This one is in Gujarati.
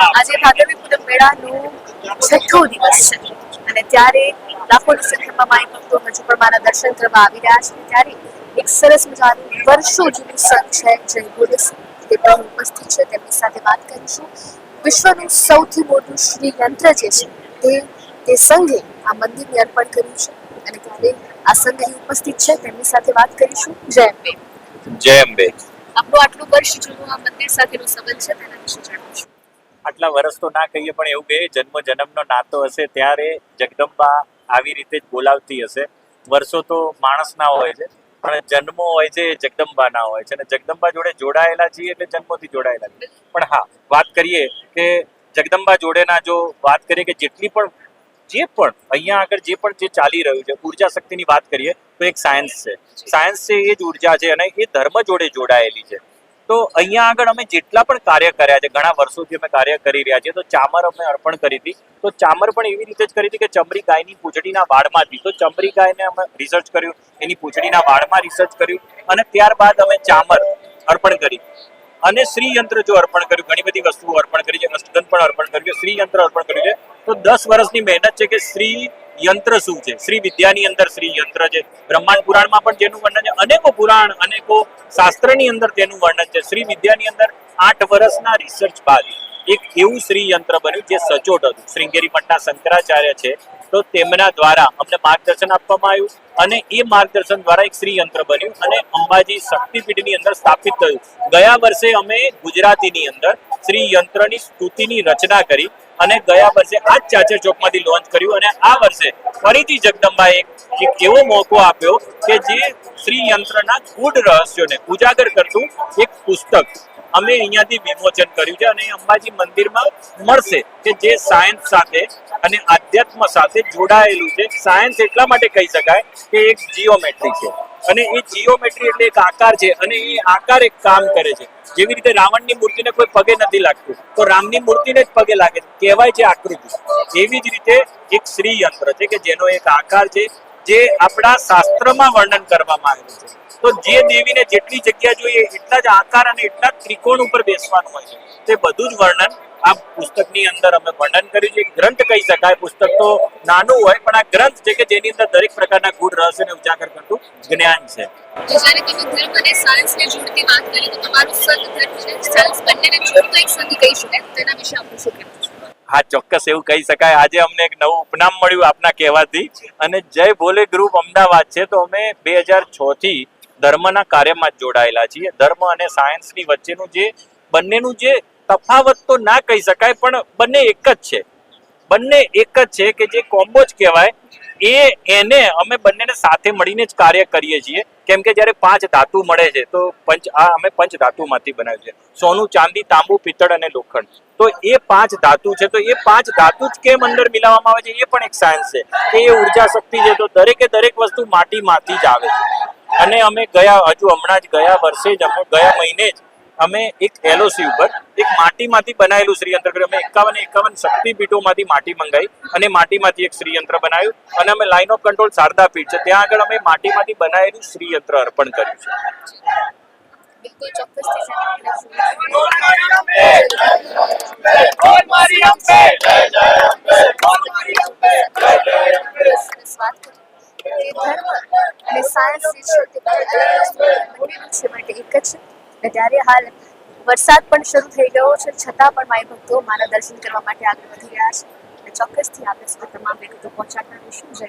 આજે ભાદરવી પૂનમ મેળાનું છઠ્ઠો દિવસ છે. અને ત્યારે લાખોની સંખ્યામાં માઈ ભક્તો હજુ પણ મારા દર્શન કરવા આવી રહ્યા છે. ત્યારે એક સરસ મજાનું વર્ષો જૂનું સંત છે જય બોલે તે પણ ઉપસ્થિત છે. તેમની સાથે વાત કરીશું. વિશ્વનું સૌથી મોટું શ્રી યંત્ર જે છે તે તે સંઘે આ મંદિરને અર્પણ કર્યું છે. અને ત્યારે આ સંઘ અહીં ઉપસ્થિત છે. તેમની સાથે વાત કરીશું. જય અંબે. જય અંબે. આપણું આટલું વર્ષ જૂનું આ મંદિર સાથેનો સંબંધ છે. તેના વિશે જણાવશો આટલા વર્ષ તો ના કહીએ, પણ એવું કે જન્મ જન્મનો નાતો હશે ત્યારે જગદંબા આવી રીતે જ બોલાવતી હશે. વર્ષો તો માણસના હોય છે, પણ જન્મો હોય છે જગદંબાના હોય છે. અને જગદંબા જોડે જોડાયેલા છીએ એટલે જન્મોથી જોડાયેલા છીએ. પણ હા, વાત કરીએ કે જગદંબા જોડેના જો વાત કરીએ કે જેટલી પણ, જે પણ અહીંયા આગળ જે પણ જે ચાલી રહ્યું છે, ઊર્જા શક્તિની વાત કરીએ તો એક સાયન્સ છે. સાયન્સ છે એ જ ઊર્જા છે અને એ ધર્મ જોડે જોડાયેલી છે. તો અહીંયા આગળ અમે જેટલા પણ કાર્ય કર્યા છે, ઘણા વર્ષોથી અમે કાર્ય કરી રહ્યા છીએ, તો ચામર અમે અર્પણ કરી હતી. તો ચામર પણ એવી રીતે જ કરી હતી કે ચમરી ગાયની પૂંછડીના વાળમાંથી, તો ચમરી ગાયને અમે રિસર્ચ કર્યું, એની પૂંછડીના વાળમાં રિસર્ચ કર્યું અને ત્યારબાદ અમે ચામર અર્પણ કરી. અને શ્રીયંત્ર જો અર્પણ કર્યું, ઘણી બધી વસ્તુઓ અર્પણ કરી છે અષ્ટગન પણ અર્પણ કર્યું છે શ્રી અર્પણ કર્યું છે. તો દસ વર્ષની મહેનત છે કે શ્રી યંત્ર શું છે? શ્રી વિદ્યાની અંદર શ્રી યંત્ર છે. બ્રહ્માંડ પુરાણમાં પણ જેનું વર્ણન છે. અનેકો પુરાણ, અનેકો શાસ્ત્રની અંદર તેનું વર્ણન છે. શ્રી વિદ્યાની અંદર આઠ વર્ષના રિસર્ચ બાદ એક એવું શ્રી યંત્ર બન્યું જે સચોટ હતું. શ્રીંગેરી મઠના શંકરાચાર્ય છે. તો તેમના દ્વારા અમને માર્ગદર્શન આપવામાં આવ્યું અને એ માર્ગદર્શન દ્વારા એક શ્રી યંત્ર બન્યું અને અંબાજી શક્તિપીઠની અંદર સ્થાપિત થયું. ગયા વર્ષે અમે ગુજરાતીની અંદર શ્રી યંત્રની સ્તુતિની રચના કરી અને ગયા વર્ષે આ જ ચાચર ચોકમાંથી લોન્ચ કર્યું અને આ વર્ષે ફરીથી જગદંબાએ એક એવો મોકો આપ્યો કે જે શ્રી યંત્રના ગુડ રહસ્યોને ઉજાગર કરતું એક પુસ્તક અમે અહીંયાથી વિમોચન કર્યું છે અને અંબાજી મંદિરમાં મળશે કે જે સાયન્સ સાથે અને આધ્યાત્મ સાથે જોડાયેલું છે. સાયન્સ એટલા માટે કહી શકાય કે એક જીઓમેટ્રી છે. અને એ જીઓમેટ્રી એટલે એક આકાર છે અને એ આકાર એક કામ કરે છે. જેવી રીતે રાવણની મૂર્તિને કોઈ પગે નથી લાગતું, તો રામની મૂર્તિને જ પગે લાગે છે. કહેવાય છે આકૃતિ. એવી જ રીતે એક શ્રી યંત્ર છે કે જેનો એક આકાર છે જે આપણા શાસ્ત્રમાં વર્ણન કરવામાં આવેલું છે. તો જે દેવીને જેટલી જગ્યા જોઈએ, એટલા જ આકાર અને એટલા ત્રિકોણ ઉપર બેસવાનું હોય છે. તે બધું જ વર્ણન આ પુસ્તકની અંદર અમે વર્ણન કર્યું છે. ગ્રંથ કહી શકાય, પુસ્તક તો નાનું હોય, પણ આ ગ્રંથ છે કે જેની અંદર દરેક પ્રકારના ગૂઢ રહસ્યને ઉજાગર કરતું જ્ઞાન છે. તેના વિશે આપણે શું કહેવું હા, ચોક્કસ એવું કહી શકાય. આજે અમને એક નવું ઉપનામ મળ્યું આપના કહેવાથી. અને જય ભોલે ગ્રુપ અમદાવાદ છે, તો અમે બે હજાર છથી ધર્મના કાર્યમાં જ જોડાયેલા છીએ. ધર્મ અને સાયન્સની વચ્ચેનું જે, બંનેનું જે તફાવત તો ના કહી શકાય, પણ બંને એક જ છે. બંને એક જ છે કે જે કોમ્બો જ કહેવાય. એ, એને અમે બંનેને સાથે મળીને જ કાર્ય કરીએ છીએ. કેમ કે જ્યારે પાંચ ધાતુ મળે છે, તો પંચ, આ અમે પંચ ધાતુમાંથી બનાવ્યું છે સોનું, ચાંદી, તાંબુ, પિત્તળ અને લોખંડ. તો એ પાંચ ધાતુ છે, તો એ પાંચ ધાતુ જ કેમ અંદર મિલાવવામાં આવે છે, એ પણ એક સાયન્સ છે. કે એ ઊર્જા શક્તિ છે, તો દરેકે દરેક વસ્તુ માટીમાંથી જ આવે છે. અને અમે ગયા, હજુ હમણાં જ ગયા વર્ષે જ અમે, ગયા મહિને જ અમે એક એલઓસી ઉપર એક માટીમાંથી બનાવેલું શ્રીયંત્ર કર્યું. અમે એકાવન એકાવન શક્તિપીઠોમાંથી માટી મંગાવી અને માટીમાંથી એક શ્રીયંત્ર બનાવ્યું અને અમે લાઇન ઓફ કંટ્રોલ શારદા પીઠ છે. ત્યાં આગળ અમે માટીમાંથી બનાવેલું શ્રીયંત્ર અર્પણ કર્યું છે. બિલકુલ ચોક્કસથી જણાવી સરસ વાત કરી. કે ધર્મ અને સાયન્સ જે છે તે બે વસ્તુ બંનેનું છે માટે એક જ છે. અને ત્યારે હાલ વરસાદ પણ શરૂ થઈ ગયો છે. છતાં પણ માય ભક્તો મારા દર્શન કરવા માટે આગળ વધી રહ્યા છે. અને ચોક્કસથી આપણે સુધી તમામ વિગતો પહોંચાડતા શું જય